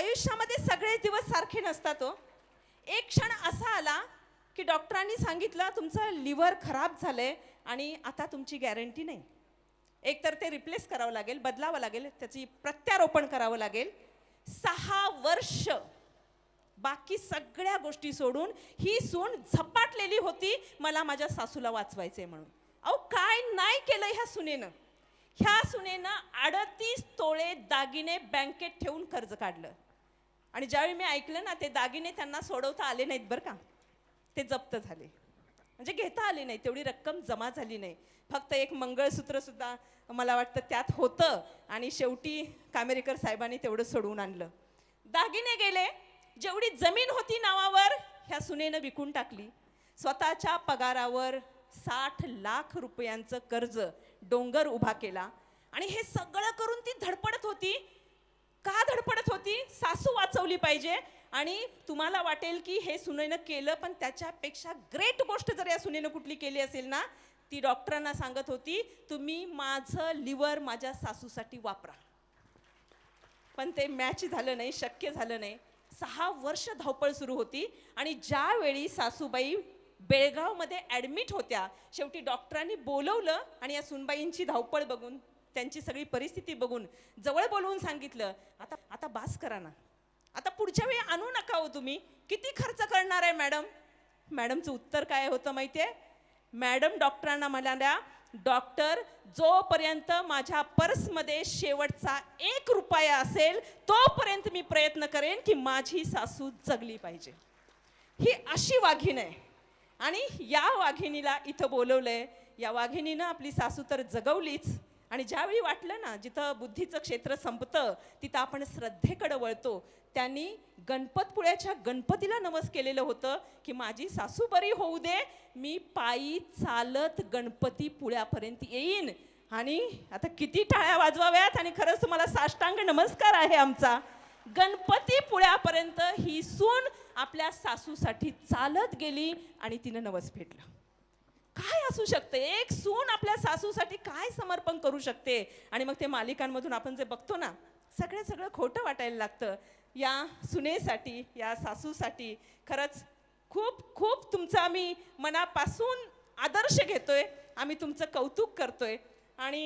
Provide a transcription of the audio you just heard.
आयुष्यामध्ये सगळे दिवस सारखे नसतात हो. एक क्षण असा आला की डॉक्टरांनी सांगितलं तुमचं लिव्हर खराब झालं आहे आणि आता तुमची गॅरंटी नाही. एकतर ते रिप्लेस करावं लागेल बदलावं लागेल त्याची प्रत्यारोपण करावं लागेल. सहा वर्ष बाकी सगळ्या गोष्टी सोडून ही सून झपाटलेली होती मला माझ्या सासूला वाचवायचंय म्हणून. अहो काय नाही केलं ह्या सुनेनं. ह्या सुनेनं अडतीस तोळे दागिने बँकेत ठेवून कर्ज काढलं. आणि ज्यावेळी मी ऐकलं ना ते दागिने त्यांना सोडवता आले नाहीत बरं का. ते जप्त झाले. म्हणजे घेता आले नाही तेवढी रक्कम जमा झाली नाही. फक्त एक मंगळसूत्र सुद्धा मला वाटतं त्यात होतं आणि शेवटी कामेरीकर साहेबांनी तेवढं सोडवून आणलं. दागिने गेले जेवढी जमीन होती नावावर ह्या सुनेनं विकून टाकली. स्वतःच्या पगारावर साठ लाख रुपयांचं कर्ज डोंगर उभा केला. आणि हे सगळं करून ती धडपडत होती. का धडपडत होती? सासू पोचवली पाहिजे. आणि तुम्हाला वाटेल की हे सुनेनं केलं पण त्याच्यापेक्षा ग्रेट गोष्ट जर या सुनेनं कुठली केली असेल ना ती डॉक्टरांना सांगत होती तुम्ही माझं लिव्हर माझ्या सासूसाठी वापरा. पण ते मॅच झालं नाही शक्य झालं नाही. सहा वर्ष धावपळ सुरू होती आणि ज्यावेळी सासूबाई बेळगावमध्ये ॲडमिट होत्या शेवटी डॉक्टरांनी बोलवलं आणि या सुनबाईंची धावपळ बघून त्यांची सगळी परिस्थिती बघून जवळ बोलवून सांगितलं आता आता बास करा ना. आता पुढच्या वेळी आणू नका हो तुम्ही. किती खर्च करणार आहे मॅडम? मॅडमचं उत्तर काय होतं माहिती आहे मॅडम डॉक्टरांना म्हणाल्या डॉक्टर जोपर्यंत माझ्या पर्समध्ये शेवटचा एक रुपया असेल तोपर्यंत मी प्रयत्न करेन की माझी सासू जगली पाहिजे. ही अशी वाघीण आहे. आणि या वाघिणीला इथं बोलवलं आहे या वाघिणीनं आपली सासू तर जगवलीच आणि ज्यावेळी वाटलं ना जिथं बुद्धीचं क्षेत्र संपतं तिथं आपण श्रद्धेकडं वळतो. त्यांनी गणपतपुळ्याच्या गणपतीला नमस केलेलं होतं की माझी सासू बरी होऊ दे मी पायी चालत गणपती पुळ्यापर्यंत येईन. आणि आता किती टाळ्या वाजवाव्यात आणि खरंच तुम्हाला साष्टांग नमस्कार आहे आमचा. गणपती पुळ्यापर्यंत ही सून आपल्या सासूसाठी चालत गेली आणि तिनं नवस फेडलं असू शकते. एक सून आपल्या सासूसाठी काय समर्पण करू शकते? आणि मग ते मालिकांमधून आपण जे बघतो ना सगळं सगळं खोटं वाटायला लागतं. या सुनेसाठी या सासूसाठी खरंच खूप खूप तुमचं आम्ही मनापासून आदर्श घेतोय. आम्ही तुमचं कौतुक करतोय. आणि